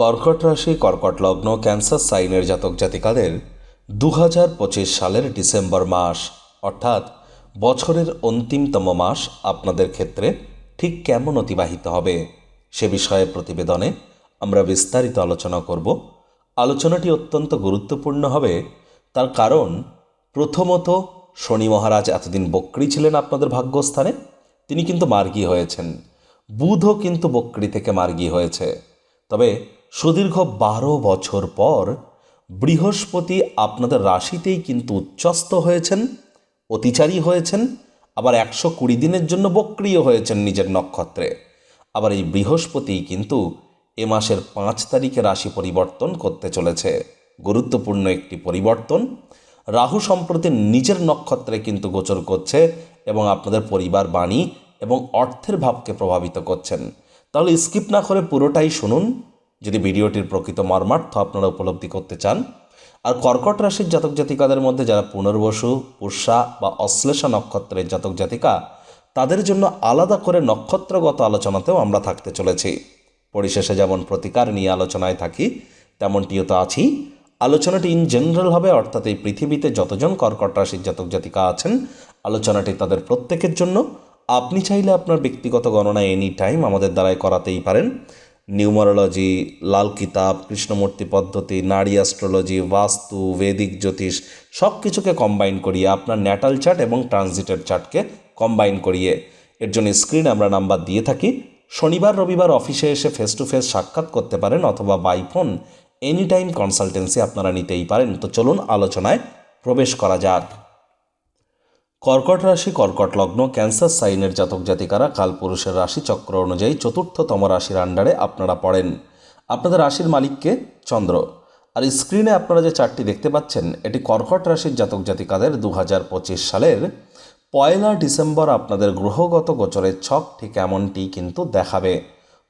কর্কট রাশি, কর্কট লগ্ন, ক্যান্সার সাইনের জাতক জাতিকাদের দু হাজার পঁচিশ সালের ডিসেম্বর মাস, অর্থাৎ বছরের অন্তিমতম মাস আপনাদের ক্ষেত্রে ঠিক কেমন অতিবাহিত হবে? সে বিষয়ে প্রতিবেদনে আমরা বিস্তারিত আলোচনা করব। আলোচনাটি অত্যন্ত গুরুত্বপূর্ণ হবে, তার কারণ প্রথমত শনি মহারাজ এতদিন বক্রি ছিলেন আপনাদের ভাগ্যস্থানে, তিনি কিন্তু মার্গী হয়েছেন। বুধও কিন্তু বক্রি থেকে মার্গী হয়েছে। তবে সুদীর্ঘ বারো বছর পর বৃহস্পতি আপনাদের রাশিতেই কিন্তু উচ্চস্ত হয়েছেন, অতিচারী হয়েছেন, আবার একশো কুড়ি দিনের জন্য বক্রিয় হয়েছেন নিজের নক্ষত্রে। আবার এই বৃহস্পতি কিন্তু এ মাসের পাঁচ তারিখে রাশি পরিবর্তন করতে চলেছে। গুরুত্বপূর্ণ একটি পরিবর্তন। রাহু সম্প্রতি নিজের নক্ষত্রে কিন্তু গোচর করছে এবং আপনাদের পরিবার, বাণী এবং অর্থের ভাবকে প্রভাবিত করছেন। তাহলে স্কিপ না করে পুরোটাই শুনুন। যদি ভিডিওটির প্রকৃত মর্মার্থ আপনারা উপলব্ধি করতে চান। আর কর্কট রাশির জাতক জাতিকাদের মধ্যে যারা পুনর্বসু পুষ্যা বা অশ্লেষা নক্ষত্রের জাতক জাতিকা, তাদের জন্য আলাদা করে নক্ষত্রগত আলোচনাতেও আমরা থাকতে চলেছি। পরিশেষে যেমন প্রতিকার নিয়ে আলোচনায় থাকি, তেমনটিও তো আছি আলোচনাটি ইন জেনারেল হবে অর্থাৎ এই পৃথিবীতে যতজন কর্কট রাশির জাতক জাতিকা আছেন, আলোচনাটি তাদের প্রত্যেকের জন্য। আপনি চাইলে আপনার ব্যক্তিগত গণনা এনি টাইম আমাদের দ্বারাই করাতেই পারেন। নিউমারোলজি, লাল কিতাব, কৃষ্ণমূর্তি পদ্ধতি, নারী অ্যাস্ট্রোলজি, বাস্তু, বৈদিক জ্যোতিষ সব কিছুকে কম্বাইন করিয়ে আপনার ন্যাটাল চার্ট এবং ট্রানজিটের চার্টকে কম্বাইন করিয়ে। এর জন্য স্ক্রিনে আমরা নাম্বার দিয়ে থাকি। শনিবার, রবিবার অফিসে এসে ফেস টু ফেস সাক্ষাৎ করতে পারেন অথবা by phone any time consultancy আপনারা নিতেই পারেন। তো চলুন আলোচনায় প্রবেশ করা যাক। কর্কট রাশি, কর্কট লগ্ন, ক্যান্সার সাইনের জাতক জাতিকারা রাশি চক্র অনুযায়ী চতুর্থতম রাশির আন্ডারে আপনারা পড়েন। আপনাদের রাশির মালিককে চন্দ্র। আর স্ক্রিনে আপনারা যে চারটি দেখতে পাচ্ছেন, এটি কর্কট রাশির জাতক জাতিকাদের দু হাজার পঁচিশ সালের পয়লা ডিসেম্বর আপনাদের গ্রহগত গোচরের ছক ঠিক এমনটি কিন্তু দেখাবে।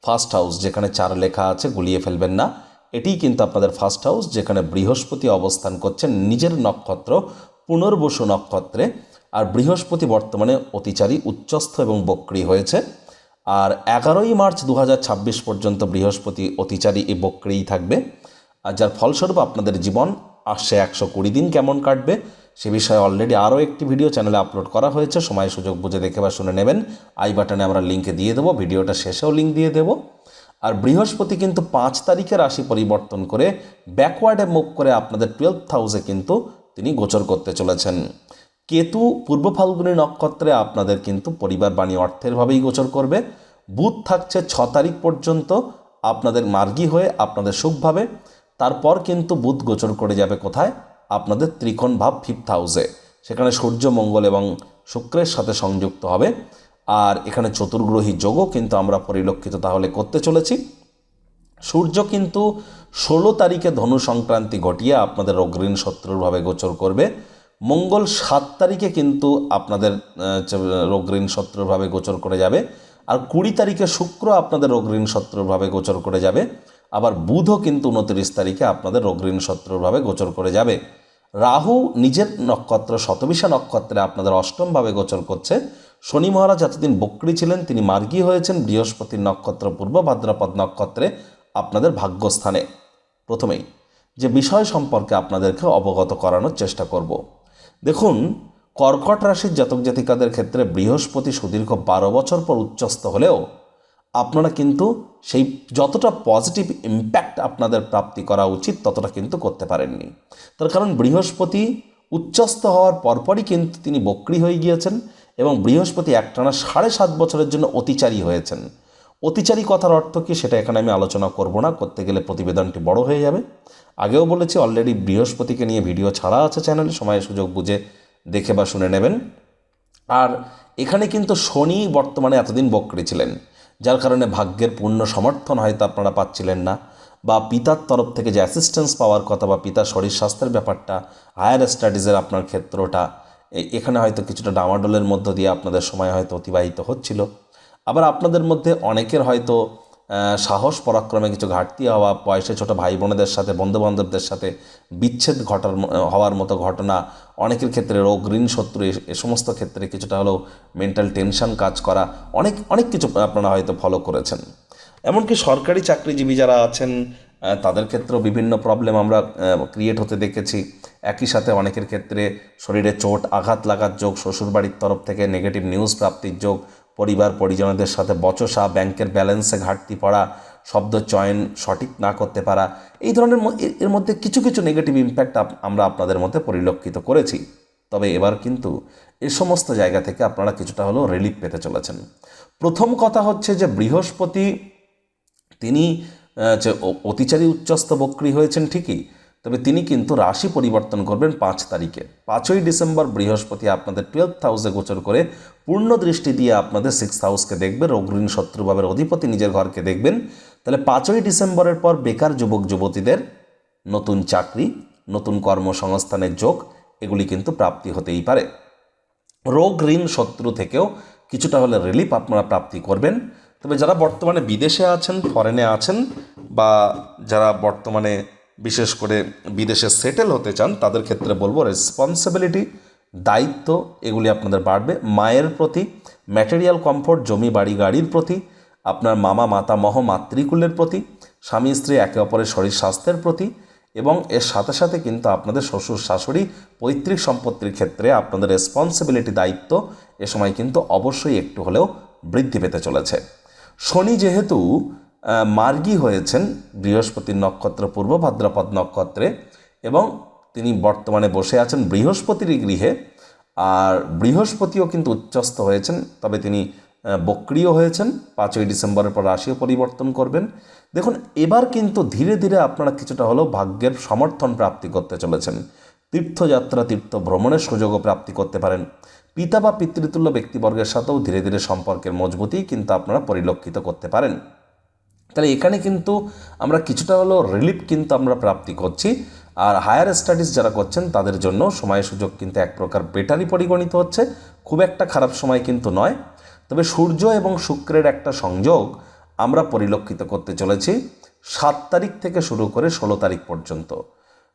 ফার্স্ট হাউস যেখানে চার লেখা আছে, গুলিয়ে ফেলবেন না। এটিই কিন্তু আপনাদের ফার্স্ট হাউস যেখানে বৃহস্পতি অবস্থান করছেন নিজের নক্ষত্র, পুনর্বসু নক্ষত্রে। আর বৃহস্পতি বর্তমানে অতিচারী, উচ্চস্থ এবং বক্রী হয়েছে। আর এগারোই মার্চ দু হাজার ছাব্বিশ পর্যন্ত বৃহস্পতি অতিচারী এই বক্রেই থাকবে। আর যার ফলস্বরূপ আপনাদের জীবন আসছে একশো কুড়ি দিন কেমন কাটবে, সে বিষয়ে অলরেডি আরও একটি ভিডিও চ্যানেলে আপলোড করা হয়েছে। সময় সুযোগ বুঝে দেখে বা শুনে নেবেন। আই বাটনে আমরা লিঙ্কে দিয়ে দেবো, ভিডিওটা শেষেও লিঙ্ক দিয়ে দেবো। আর বৃহস্পতি কিন্তু পাঁচ তারিখে রাশি পরিবর্তন করে ব্যাকওয়ার্ডে মুখ করে আপনাদের টুয়েলভ হাউসে কিন্তু তিনি গোচর করতে চলেছেন। কেতু পূর্ব ফাল্গুনী নক্ষত্রে আপনাদের কিন্তু পরিবার বাণী অর্থের ভাবেই গোচর করবে। বুধ থাকছে ছ তারিখ পর্যন্ত আপনাদের মার্গী হয়ে আপনাদের সুখভাবে। তারপর কিন্তু বুধ গোচর করে যাবে কোথায়? আপনাদের ত্রিকোণ ভাব ফিফথ হাউসে সেখানে সূর্য, মঙ্গল এবং শুক্রের সাথে সংযুক্ত হবে। আর এখানে চতুর্গ্রহী যোগও কিন্তু আমরা পরিলক্ষিত তাহলে করতে চলেছি। সূর্য কিন্তু ষোলো তারিখে ধনু সংক্রান্তি ঘটিয়ে আপনাদের অগ্রীণ শত্রুরভাবে গোচর করবে। মঙ্গল সাত তারিখে কিন্তু আপনাদের রোগঋণ শত্রুরভাবে গোচর করে যাবে। আর কুড়ি তারিখে শুক্র আপনাদের রোগঋণ শত্রুরভাবে গোচর করে যাবে। আবার বুধও কিন্তু উনত্রিশ তারিখে আপনাদের রোগঋণ শত্রুরভাবে গোচর করে যাবে। রাহু নিজের নক্ষত্র, শতবিশা নক্ষত্রে আপনাদের অষ্টমভাবে গোচর করছে। শনি মহারাজ এতদিন বক্রি ছিলেন, তিনি মার্গী হয়েছেন। বৃহস্পতির নক্ষত্র পূর্ব, ভাদ্রপদ নক্ষত্রে আপনাদের ভাগ্যস্থানে। প্রথমেই যে বিষয় সম্পর্কে আপনাদেরকে অবগত করানোর চেষ্টা করব। দেখুন, কর্কট রাশির জাতক জাতিকাদের ক্ষেত্রে বৃহস্পতি সুদীর্ঘ বারো বছর পর উচ্চস্ত হলেও আপনারা কিন্তু সেই যতটা পজিটিভ ইম্প্যাক্ট আপনাদের প্রাপ্তি করা উচিত ততটা কিন্তু করতে পারেননি। তার কারণ বৃহস্পতি উচ্চস্ত হওয়ার পরপরই কিন্তু তিনি বক্রি হয়ে গিয়েছেন এবং বৃহস্পতি একটানা সাড়ে সাত বছরের জন্য অতিচারী হয়েছেন। অতিচারী কথার অর্থ কী সেটা এখানে আমি আলোচনা করব না। করতে গেলে প্রতিবেদনটি বড় হয়ে যাবে। আগেও বলেছি অলরেডি বৃহস্পতিকে নিয়ে ভিডিও ছাড়া আছে চ্যানেলে সময় সুযোগ বুঝে দেখে বা শুনে নেবেন। আর এখানে কিন্তু শনি বর্তমানে এতদিন বক্রি ছিলেন, যার কারণে ভাগ্যের পূর্ণ সমর্থন হয়তো আপনারা পাচ্ছিলেন না, বা পিতার তরফ থেকে যে অ্যাসিস্ট্যান্স পাওয়ার কথা বা পিতার শরীর স্বাস্থ্যের ব্যাপারটা হায়ার স্টাডিজের আপনার ক্ষেত্রটা এখানে হয়তো কিছুটা ডামাডোলের মধ্য দিয়ে আপনাদের সময় হয়তো অতিবাহিত হচ্ছিল। আবার আপনাদের মধ্যে অনেকের হয়তো সাহস পরাক্রমে কিছু ঘাটতি হওয়া, বয়সে ছোটো ভাই বোনেদের সাথে, বন্ধুবান্ধবদের সাথে বিচ্ছেদ ঘটার হওয়ার মতো ঘটনা, অনেকের ক্ষেত্রে রোগ, ঋণ শত্রু, এ সমস্ত ক্ষেত্রে কিছুটা হলেও মেন্টাল টেনশন কাজ করা, অনেক অনেক কিছু আপনারা হয়তো ফলো করেছেন। এমনকি সরকারি চাকরিজীবী যারা আছেন তাদের ক্ষেত্রেও বিভিন্ন প্রবলেম আমরা ক্রিয়েট হতে দেখেছি। একই সাথে অনেকের ক্ষেত্রে শরীরে চোট আঘাত লাগার যোগ, শ্বশুরবাড়ির তরফ থেকে নেগেটিভ নিউজ প্রাপ্তির যোগ পরিবার পরিজনদের সাথে বচসা, ব্যাংকের ব্যালেন্সে ঘাটতি পড়া, শব্দ চয়ন সঠিক না করতে পারা, এই ধরনের এর- মধ্যে কিছু কিছু নেগেটিভ ইম্প্যাক্ট আমরা আপনাদের মধ্যে পরিলক্ষিত করেছি। তবে এবার কিন্তু এ সমস্ত জায়গা থেকে আপনারা কিছুটা হলেও রিলিফ পেতে চলেছেন। প্রথম কথা হচ্ছে যে, বৃহস্পতি তিনি অতিচারী উচ্চস্থ বক্রী হয়েছেন ঠিকই তবে তিনি কিন্তু রাশি পরিবর্তন করবেন পাঁচ তারিখে। পাঁচই ডিসেম্বর বৃহস্পতি আপনাদের টুয়েলভ হাউসে গোচর করে পূর্ণ দৃষ্টি দিয়ে আপনাদের সিক্স হাউসকে দেখবে রোগঋণ শত্রুভাবের অধিপতি নিজের ঘরকে দেখবেন। তাহলে পাঁচই ডিসেম্বরের পর বেকার যুবক যুবতীদের নতুন চাকরি, নতুন কর্মসংস্থানের যোগ, এগুলি কিন্তু প্রাপ্তি হতেই পারে। রোগ ঋণ শত্রু থেকেও কিছুটা হলে রিলিফ আপনারা প্রাপ্তি করবেন। তবে যারা বর্তমানে বিদেশে আছেন ফরেনে আছেন বা যারা বর্তমানে বিশেষ করে বিদেশে সেটেল হতে চান, তাদের ক্ষেত্রে বলব রেসপন্সিবিলিটি দায়িত্ব, এগুলি আপনাদের বাড়বে। মায়ের প্রতি ম্যাটেরিয়াল কমফোর্ট জমি, বাড়ি, গাড়ির প্রতি, আপনার মামা মাতামহ মাতৃকুলের প্রতি, স্বামী, স্ত্রী, একে অপরের শরীর স্বাস্থ্যের প্রতি এবং এর সাথে সাথে কিন্তু আপনাদের শ্বশুর, শাশুড়ি, পৈতৃক সম্পত্তির ক্ষেত্রে আপনাদের রেসপন্সিবিলিটি দায়িত্ব এ সময় কিন্তু অবশ্যই একটু হলেও বৃদ্ধি পেতে চলেছে। শনি যেহেতু মার্গী হয়েছেন বৃহস্পতির নক্ষত্র পূর্ব ভাদ্রপদ নক্ষত্রে এবং তিনি বর্তমানে বসে আছেন বৃহস্পতির গৃহে। আর বৃহস্পতিও কিন্তু উচ্চস্থ হয়েছেন, তবে তিনি বক্রিয় হয়েছেন। পাঁচই ডিসেম্বরের পর রাশিও পরিবর্তন করবেন। দেখুন, এবার কিন্তু ধীরে ধীরে আপনারা কিছুটা হলেও ভাগ্যের সমর্থন প্রাপ্তি করতে চলেছেন। তীর্থযাত্রা, তীর্থ ভ্রমণের সুযোগও প্রাপ্তি করতে পারেন। পিতা বা পিতৃতুল্য ব্যক্তিবর্গের সাথেও ধীরে ধীরে সম্পর্কের মজবুতি কিন্তু আপনারা পরিলক্ষিত করতে পারেন। তাহলে এখানে কিন্তু আমরা কিছুটা হলেও রিলিফ কিন্তু আমরা প্রাপ্তি করছি। আর হায়ার স্টাডিজ যারা করছেন, তাদের জন্য সময় সুযোগ কিন্তু এক প্রকার বেটারই পরিগণিত হচ্ছে। খুব একটা খারাপ সময় কিন্তু নয়। তবে সূর্য এবং শুক্রের একটা সংযোগ আমরা পরিলক্ষিত করতে চলেছি সাত তারিখ থেকে শুরু করে ষোলো তারিখ পর্যন্ত।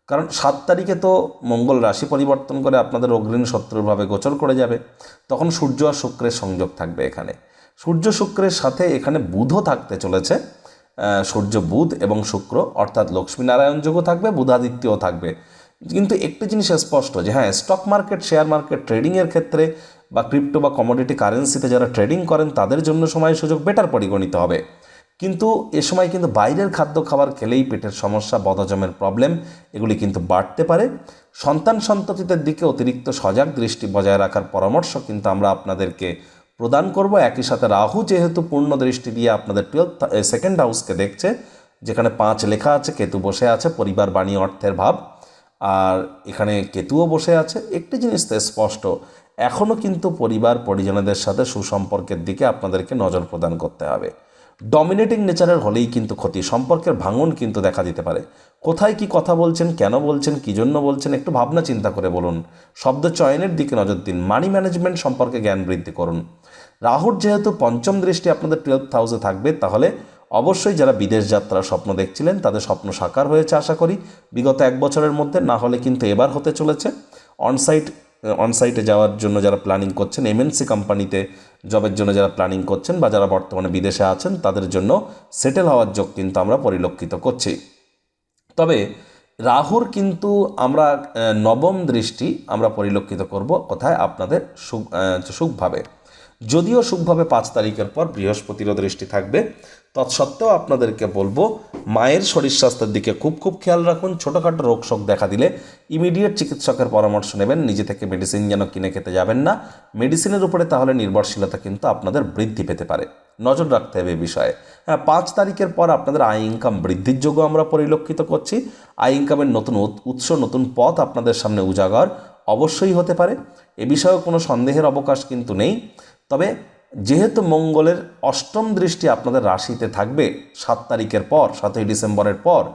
কারণ সাত তারিখে তো মঙ্গল রাশি পরিবর্তন করে আপনাদের অগ্রিণ শত্রুভাবে গোচর করে যাবে। তখন সূর্য আর শুক্রের সংযোগ থাকবে এখানে। সূর্য শুক্রের সাথে এখানে বুধও থাকতে চলেছে। সূর্য বুধ এবং শুক্র, অর্থাৎ লক্ষ্মীনারায়ণ যোগও থাকবে, বুধাদিত্যও থাকবে। কিন্তু একটি জিনিস স্পষ্ট যে হ্যাঁ স্টক মার্কেট শেয়ার মার্কেট ট্রেডিংয়ের ক্ষেত্রে বা ক্রিপ্টো বা কমোডিটি কারেন্সিতে যারা ট্রেডিং করেন, তাদের জন্য সময় সুযোগ বেটার পরিগণিত হবে। কিন্তু এ সময় কিন্তু বাইরের খাদ্য খাবার খেলেই পেটের সমস্যা, বদহজমের প্রবলেম এগুলি কিন্তু বাড়তে পারে। সন্তান সন্ততিদের দিকে অতিরিক্ত সজাগ দৃষ্টি বজায় রাখার পরামর্শ কিন্তু আমরা আপনাদেরকে প্রদান করব। একই সাথে রাহু যেহেতু পূর্ণ দৃষ্টি দিয়ে আপনাদের টুয়েলভ সেকেন্ড হাউসকে দেখছে, যেখানে পাঁচ লেখা আছে, কেতু বসে আছে, পরিবার, বাণী, অর্থের ভাব। আর এখানে কেতুও বসে আছে। একটি জিনিস তো স্পষ্ট এখনও কিন্তু পরিবার পরিজনদের সাথে সুসম্পর্কের দিকে আপনাদেরকে নজর প্রদান করতে হবে। ডমিনেটিং নেচারের হলেই কিন্তু ক্ষতি, সম্পর্কের ভাঙন কিন্তু দেখা দিতে পারে। কোথায় কি কথা বলছেন, কেন বলছেন, কী জন্য বলছেন, একটু ভাবনা চিন্তা করে বলুন। শব্দ চয়নের দিকে নজর দিন মানি ম্যানেজমেন্ট সম্পর্কে জ্ঞান বৃদ্ধি করুন। রাহুর যেহেতু পঞ্চম দৃষ্টি আপনাদের টুয়েলভ হাউসে থাকবে, তাহলে অবশ্যই যারা বিদেশ যাত্রার স্বপ্ন দেখছিলেন, তাদের স্বপ্ন সাকার হয়েছে আশা করি। বিগত এক বছরের মধ্যে, না হলে কিন্তু এবার হতে চলেছে। অনসাইট অনসাইটে যাওয়ার জন্য যারা প্ল্যানিং করছেন এমএনসি কোম্পানিতে জবের জন্য যারা প্ল্যানিং করছেন বা যারা বর্তমানে বিদেশে আছেন, তাদের জন্য সেটেল হওয়ার যোগ কিন্তু আমরা পরিলক্ষিত করছি। তবে রাহুর কিন্তু আমরা নবম দৃষ্টি আমরা পরিলক্ষিত করব কোথায় আপনাদের সুখ সুখভাবে। যদিও সুখভাবে পাঁচ তারিখের পর বৃহস্পতিরও দৃষ্টি থাকবে তৎসত্ত্বেও আপনাদেরকে বলব, মায়ের শরীর স্বাস্থ্যের দিকে খুব খুব খেয়াল রাখুন। ছোটোখাটো রোগ শোক দেখা দিলে ইমিডিয়েট চিকিৎসকের পরামর্শ নেবেন, নিজে থেকে মেডিসিন যেন কিনে খেতে যাবেন না। মেডিসিনের উপরে তাহলে নির্ভরশীলতা কিন্তু আপনাদের বৃদ্ধি পেতে পারে। নজর রাখতে হবে এই বিষয়ে। হ্যাঁ পাঁচ তারিখের পর আপনাদের আয় ইনকাম বৃদ্ধির যোগ্য আমরা পরিলক্ষিত করছি। আয় ইনকামের নতুন উৎ- উৎস, নতুন পথ আপনাদের সামনে উজাগর অবশ্যই হতে পারে। এ বিষয়েও কোনো সন্দেহের অবকাশ কিন্তু নেই। তবে যেহেতু মঙ্গলের অষ্টম দৃষ্টি আপনাদের রাশিতে থাকবে, সাত তারিখের পর, সাতই ডিসেম্বরের পর,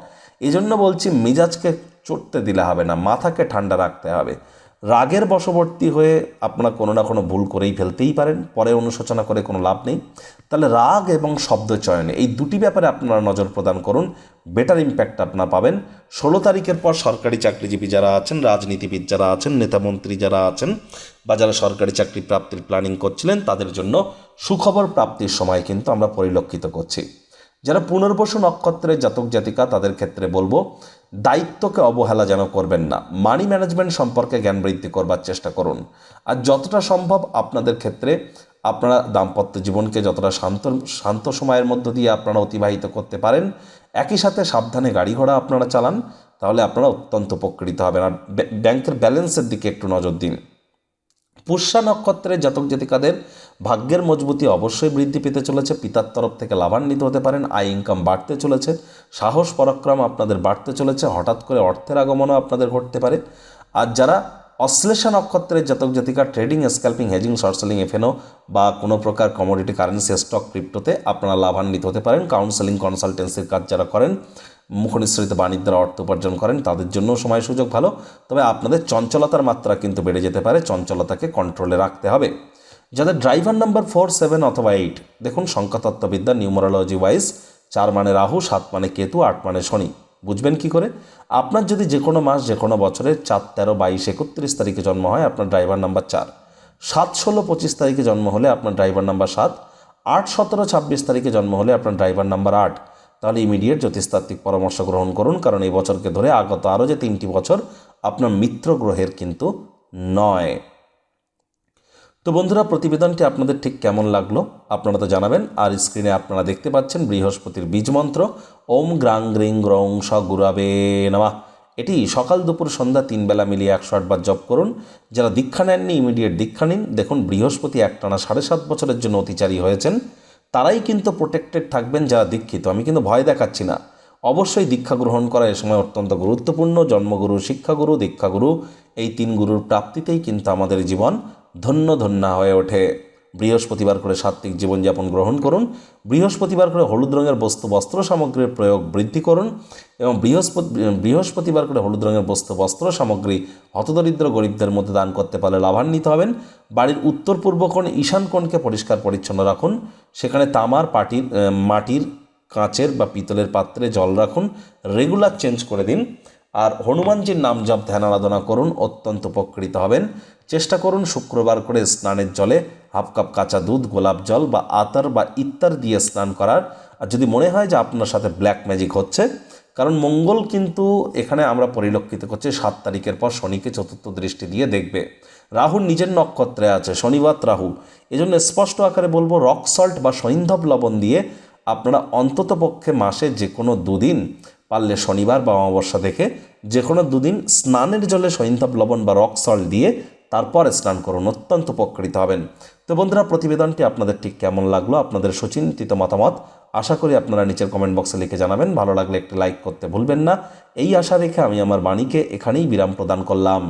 এজন্য বলছি, মেজাজকে চড়তে দিলে হবে না, মাথাকে ঠান্ডা রাখতে হবে। রাগের বশবর্তী হয়ে আপনারা কোনো না কোনো ভুল করেই ফেলতেই পারেন, পরে অনুশোচনা করে কোনো লাভ নেই। তাহলে রাগ এবং শব্দ চয়নে এই দুটি ব্যাপারে আপনারা নজর প্রদান করুন বেটার ইম্প্যাক্ট আপনারা পাবেন। ষোলো তারিখের পর সরকারি চাকরিজীবী যারা আছেন, রাজনীতিবিদ যারা আছেন, নেতামন্ত্রী যারা আছেন বা যারা সরকারি চাকরি প্রাপ্তির প্ল্যানিং করছিলেন, তাদের জন্য সুখবর প্রাপ্তির সময় কিন্তু আমরা পরিলক্ষিত করছি। যারা পুনর্বসু নক্ষত্রের জাতক জাতিকা, তাদের ক্ষেত্রে বলব দায়িত্বকে অবহেলা যেন করবেন না। মানি ম্যানেজমেন্ট সম্পর্কে জ্ঞান বৃদ্ধি করবার চেষ্টা করুন। আর যতটা সম্ভব আপনাদের ক্ষেত্রে আপনারা দাম্পত্য জীবনকে যতটা শান্ত শান্ত সময়ের মধ্য দিয়ে আপনারা অতিবাহিত করতে পারেন, একই সাথে সাবধানে গাড়ি ঘোড়া আপনারা চালান, তাহলে আপনারা অত্যন্ত উপকৃত হবেন। আর ব্য- ব্যাংকের ব্যালেন্সের দিকে একটু নজর দিন। পুষ্যা নক্ষত্রের জাতক জাতিকাদের ভাগ্যের মজবুতি অবশ্যই বৃদ্ধি পেতে চলেছে। পিতার তরফ থেকে লাভান্বিত হতে পারেন, আয় ইনকাম বাড়তে চলেছে, সাহস, পরাক্রম আপনাদের বাড়তে চলেছে, হঠাৎ করে অর্থের আগমনও আপনাদের ঘটতে পারে। আর যারা অশ্লেষা নক্ষত্রের জাতক জাতিকা trading scalping hedging short selling FNO বা কোনো প্রকার কমোডিটি কারেন্সি স্টক ক্রিপ্টোতে আপনারা লাভান্বিত হতে পারেন। কাউন্সেলিং কনসালটেন্সির কাজ যারা করেন, মুখনিসৃত বাণিজ্য দ্বারা অর্থ উপার্জন করেন, তাদের জন্য সময় সুযোগ ভালো। তবে আপনাদের চঞ্চলতার মাত্রা কিন্তু বেড়ে যেতে পারে, চঞ্চলতাকে কন্ট্রোলে রাখতে হবে। যাদের ড্রাইভার নাম্বার ফোর সেভেন অথবা এইট দেখুন সংখ্যাতত্ত্ববিদ্যা নিউমারোলজি ওয়াইজ চার মানে রাহু, সাত মানে কেতু, আট মানে শনি। বুঝবেন কি করে? আপনার যদি যে কোনো মাস যে কোনো বছরের চার, তেরো, বাইশ, একত্রিশ তারিখে জন্ম হয়, আপনার ড্রাইভার নাম্বার চার। সাত, ষোলো, পঁচিশ তারিখে জন্ম হলে আপনার ড্রাইভার নাম্বার সাত। আট, সতেরো, ছাব্বিশ তারিখে জন্ম হলে আপনার ড্রাইভার নাম্বার আট। তাহলে ইমিডিয়েট জ্যোতিষতাত্ত্বিক পরামর্শ গ্রহণ করুন, কারণ এই বছরকে ধরে আগত আরও যে তিনটি বছর আপনার মিত্র গ্রহের কিন্তু নয়। তো বন্ধুরা, প্রতিবেদনটি আপনাদের ঠিক কেমন লাগল আপনারা তো জানাবেন। আর স্ক্রিনে আপনারা দেখতে পাচ্ছেন বৃহস্পতির বীজ মন্ত্র। ওম গ্রাং গ্রিং গ্রং স গুরাবে নামা। এটি সকাল দুপুর সন্ধ্যা তিন বেলা মিলিয়ে একশো আটবার জপ করুন। যারা দীক্ষা নেননি ইমিডিয়েট দীক্ষা নিন। দেখুন, বৃহস্পতি একটানা সাড়ে সাত বছরের জন্য অতিচারী হয়েছেন। তারাই কিন্তু প্রোটেক্টেড থাকবেন যারা দীক্ষিত। আমি কিন্তু ভয় দেখাচ্ছি না। অবশ্যই দীক্ষা গ্রহণ করা এ সময় অত্যন্ত গুরুত্বপূর্ণ। জন্মগুরু, শিক্ষাগুরু, দীক্ষাগুরু, এই তিন গুরুর প্রাপ্তিতেই কিন্তু আমাদের জীবন ধন্য ধন্য হয়ে ওঠে। বৃহস্পতিবার করে সাত্ত্বিক জীবনযাপন গ্রহণ করুন। বৃহস্পতিবার করে হলুদ রঙের বস্তু বস্ত্র সামগ্রীর প্রয়োগ বৃদ্ধি করুন এবং বৃহস্পতি, বৃহস্পতিবার করে হলুদ রঙের বস্তু বস্ত্র সামগ্রী হতদরিদ্র গরিবদের মধ্যে দান করতে পারলে লাভান্বিত হবেন। বাড়ির উত্তর পূর্ব কোণ ঈশান কোণকে পরিষ্কার পরিচ্ছন্ন রাখুন। সেখানে তামার, পাটির মাটির, কাঁচের বা পিতলের পাত্রে জল রাখুন। রেগুলার চেঞ্জ করে দিন। আর হনুমানজির নাম জপ, ধ্যান, আরাধনা করুন, অত্যন্ত উপকৃত হবেন। চেষ্টা করুন শুক্রবার করে স্নানের জলে হাফ কাপ কাঁচা দুধ, গোলাপ জল বা আতার বা ইত্যার দিয়ে স্নান করার। আর যদি মনে হয় যে আপনার সাথে ব্ল্যাক ম্যাজিক হচ্ছে, কারণ মঙ্গল কিন্তু এখানে আমরা পরিলক্ষিত করছি, সাত তারিখের পর শনিকে চতুর্থ দৃষ্টি দিয়ে দেখবে। রাহুর নিজের নক্ষত্রে আছে শনিবার রাহু এজন্য স্পষ্ট আকারে বলব রক সল্ট বা সৈন্ধব লবণ দিয়ে আপনারা অন্তত পক্ষে মাসে যে কোনো দুদিন পারলে শনিবার বা অমাবস্যা থেকে যে কোনো দুদিন স্নানের জলে সৈন্ধব লবণ বা রক সল্ট দিয়ে তারপর স্নান করুন, অত্যন্ত উপকৃত হবেন। তো বন্ধুরা, প্রতিবেদনটি আপনাদের ঠিক কেমন লাগল, আপনাদের সুচিন্তিত মতামত, আশা করি আপনারা নিচের কমেন্ট বক্সে লিখে জানাবেন। ভালো লাগলে একটি লাইক করতে ভুলবেন না। এই আশা রেখে আমি আমার বাণীকে এখানেই বিরাম প্রদান করলাম।